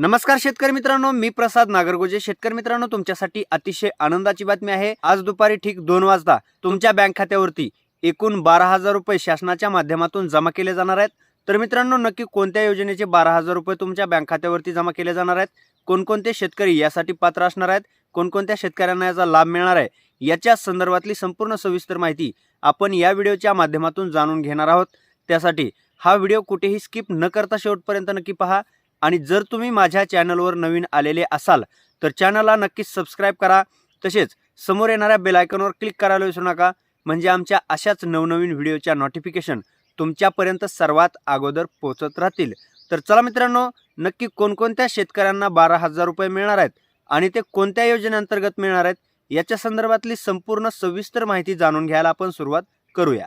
नमस्कार शेतकरी मित्रांनो मी प्रसाद नागरगोजे. शेतकरी मित्रांनो तुमच्यासाठी अतिशय आनंदाची बातमी आहे. आज दुपारी ठीक दोन वाजता तुमच्या बँक खात्यावरती एकूण बारा हजार रुपये शासनाच्या माध्यमातून जमा केले जाणार आहेत. तर मित्रांनो नक्की कोणत्या योजनेचे बारा हजार रुपये तुमच्या बँक खात्यावरती जमा केले जाणार आहेत? कोणकोणते शेतकरी यासाठी पात्र असणार आहेत? कोणकोणत्या शेतकऱ्यांना याचा लाभ मिळणार आहे? याच्या संदर्भातली संपूर्ण सविस्तर माहिती आपण या व्हिडिओच्या माध्यमातून जाणून घेणार आहोत. त्यासाठी हा व्हिडिओ कुठेही स्किप न करता शेवटपर्यंत नक्की पहा. आणि जर तुम्ही माझ्या चॅनलवर नवीन आलेले असाल तर चॅनलला नक्कीच सबस्क्राईब करा. तसेच समोर येणाऱ्या बेलायकनवर क्लिक करायला विसरू नका. म्हणजे आमच्या अशाच नवनवीन व्हिडिओच्या नोटिफिकेशन तुमच्यापर्यंत सर्वात अगोदर पोहोचत राहतील. तर चला मित्रांनो नक्की कोणकोणत्या शेतकऱ्यांना बारा हजार रुपये मिळणार आहेत आणि ते कोणत्या योजनेअंतर्गत मिळणार आहेत याच्या संदर्भातली संपूर्ण सविस्तर माहिती जाणून घ्यायला आपण सुरुवात करूया.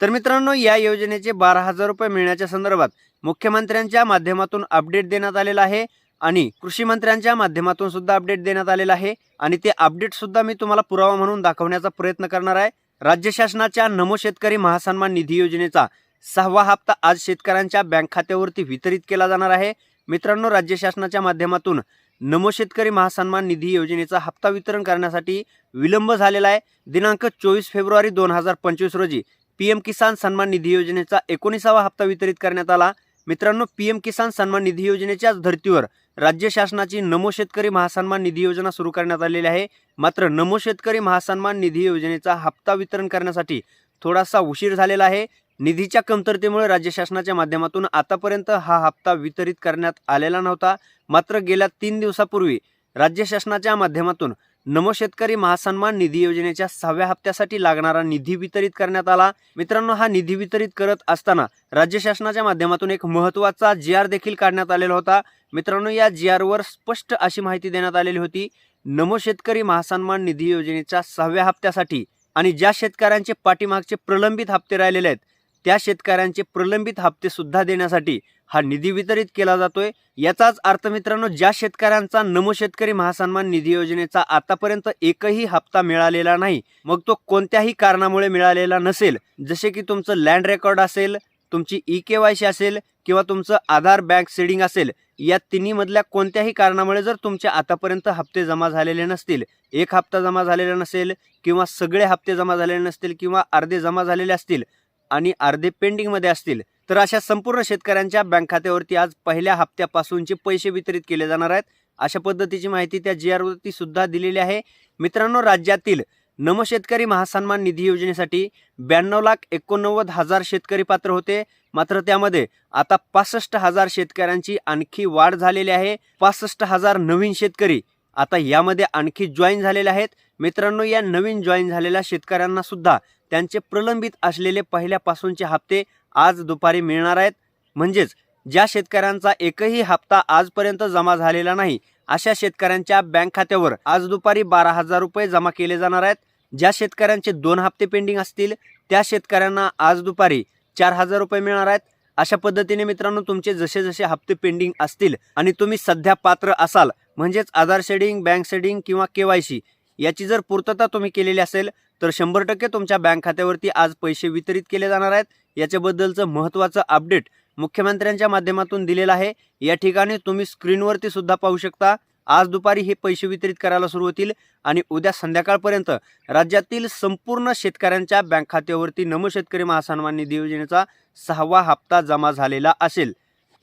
तर मित्रांनो या योजनेचे बारा हजार रुपये मिळण्याच्या संदर्भात मुख्यमंत्र्यांच्या माध्यमातून अपडेट देण्यात आलेला आहे आणि कृषी मंत्र्यांच्या माध्यमातून सुद्धा अपडेट देण्यात आलेला आहे. आणि ते अपडेट सुद्धा मी तुम्हाला पुरावा म्हणून दाखवण्याचा प्रयत्न करणार आहे. राज्य शासनाच्या नमो शेतकरी महासन्मान निधी योजनेचा सहावा हप्ता आज शेतकऱ्यांच्या बँक खात्यावरती वितरित केला जाणार आहे. मित्रांनो राज्य शासनाच्या माध्यमातून नमो शेतकरी महासन्मान निधी योजनेचा हप्ता वितरण करण्यासाठी विलंब झालेला आहे. दिनांक चोवीस फेब्रुवारी दोन हजार पंचवीस रोजी पीएम किसान सन्मान निधी योजनेचा एकोणीसावा हप्ता वितरित करण्यात आला. मित्रांनो पीएम किसान सन्मान निधी योजनेच्याच धर्तीवर राज्य शासनाची नमो शेतकरी महासन्मान निधी योजना सुरू करण्यात आलेली आहे. मात्र नमो शेतकरी महासन्मान निधी योजनेचा हप्ता वितरण करण्यासाठी थोडासा उशीर झालेला आहे. निधीच्या कमतरतेमुळे राज्य शासनाच्या माध्यमातून आतापर्यंत हा हप्ता वितरित करण्यात आलेला नव्हता. मात्र गेल्या तीन दिवसापूर्वी राज्य शासनाच्या माध्यमातून नमो शेतकरी महासन्मान निधी योजनेच्या सहाव्या हप्त्यासाठी लागणारा निधी वितरित करण्यात आला. मित्रांनो हा निधी वितरित करत असताना राज्य शासनाच्या माध्यमातून एक महत्त्वाचा जी आर देखील काढण्यात आलेला होता. मित्रांनो या जी आरवर स्पष्ट अशी माहिती देण्यात आलेली होती. नमो शेतकरी महासन्मान निधी योजनेच्या सहाव्या हप्त्यासाठी आणि ज्या शेतकऱ्यांचे पाठीमागचे प्रलंबित हप्ते राहिलेले आहेत त्या शेतकऱ्यांचे प्रलंबित हप्ते सुद्धा देण्यासाठी हा निधी वितरित केला जातोय. याचाच अर्थ मित्रांनो ज्या शेतकऱ्यांचा नमो शेतकरी महासन्मान निधी योजनेचा आतापर्यंत एकही हप्ता मिळालेला नाही मग तो कोणत्याही कारणामुळे मिळालेला नसेल जसे की तुमचं लँड रेकॉर्ड असेल तुमची ई के वाय सी असेल किंवा तुमचं आधार बँक सेडिंग असेल या तिन्हीमधल्या कोणत्याही कारणामुळे जर तुमचे आतापर्यंत हप्ते जमा झालेले नसतील एक हप्ता जमा झालेला नसेल किंवा सगळे हप्ते जमा झालेले नसतील किंवा अर्धे जमा झालेले असतील आणि अर्धे पेंडिंगमध्ये असतील तर अशा संपूर्ण शेतकऱ्यांच्या बँक खात्यावरती आज पहिल्या हप्त्यापासूनचे पैसे वितरित केले जाणार आहेत. अशा पद्धतीची माहिती त्या जी आरवरती सुद्धा दिलेली आहे. मित्रांनो राज्यातील नम शेतकरी महासन्मान निधी योजनेसाठी ब्याण्णव लाख एकोणनव्वद हजार शेतकरी पात्र होते. मात्र त्यामध्ये आता पासष्ट हजार शेतकऱ्यांची आणखी वाढ झालेली आहे. पासष्ट हजार नवीन शेतकरी आता यामध्ये आणखी जॉईन झालेले आहेत. मित्रांनो या नवीन जॉईन झालेल्या शेतकऱ्यांना सुद्धा त्यांचे प्रलंबित असलेले पहिल्यापासूनचे हप्ते आज दुपारी मिळणार आहेत. म्हणजेच ज्या शेतकऱ्यांचा एकही हप्ता आजपर्यंत जमा झालेला नाही अशा शेतकऱ्यांच्या बँक खात्यावर आज दुपारी बारा हजार रुपये जमा केले जाणार आहेत. ज्या शेतकऱ्यांचे दोन हप्ते पेंडिंग असतील त्या शेतकऱ्यांना आज दुपारी चार हजार रुपये मिळणार आहेत. अशा पद्धतीने मित्रांनो तुमचे जसे जसे हप्ते पेंडिंग असतील आणि तुम्ही सध्या पात्र असाल म्हणजेच आधार शेडिंग बँक शेडिंग किंवा के वाय सी याची जर पूर्तता तुम्ही केलेली असेल तर शंभर टक्के तुमच्या बँक खात्यावरती आज पैसे वितरित केले जाणार आहेत. याच्याबद्दलचं महत्त्वाचं अपडेट मुख्यमंत्र्यांच्या माध्यमातून दिलेलं आहे. या ठिकाणी तुम्ही स्क्रीनवरती सुद्धा पाहू शकता. आज दुपारी हे पैसे वितरित करायला सुरू होतील आणि उद्या संध्याकाळपर्यंत राज्यातील संपूर्ण शेतकऱ्यांच्या बँक खात्यावरती नमो शेतकरी महासन्मान निधी योजनेचा सहावा हप्ता जमा झालेला असेल.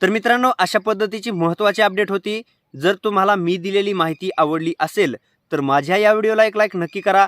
तर मित्रांनो अशा पद्धतीची महत्त्वाची अपडेट होती. जर तुम्हाला मी दिलेली माहिती आवडली असेल तर माझ्या या व्हिडिओला एक लाईक नक्की करा.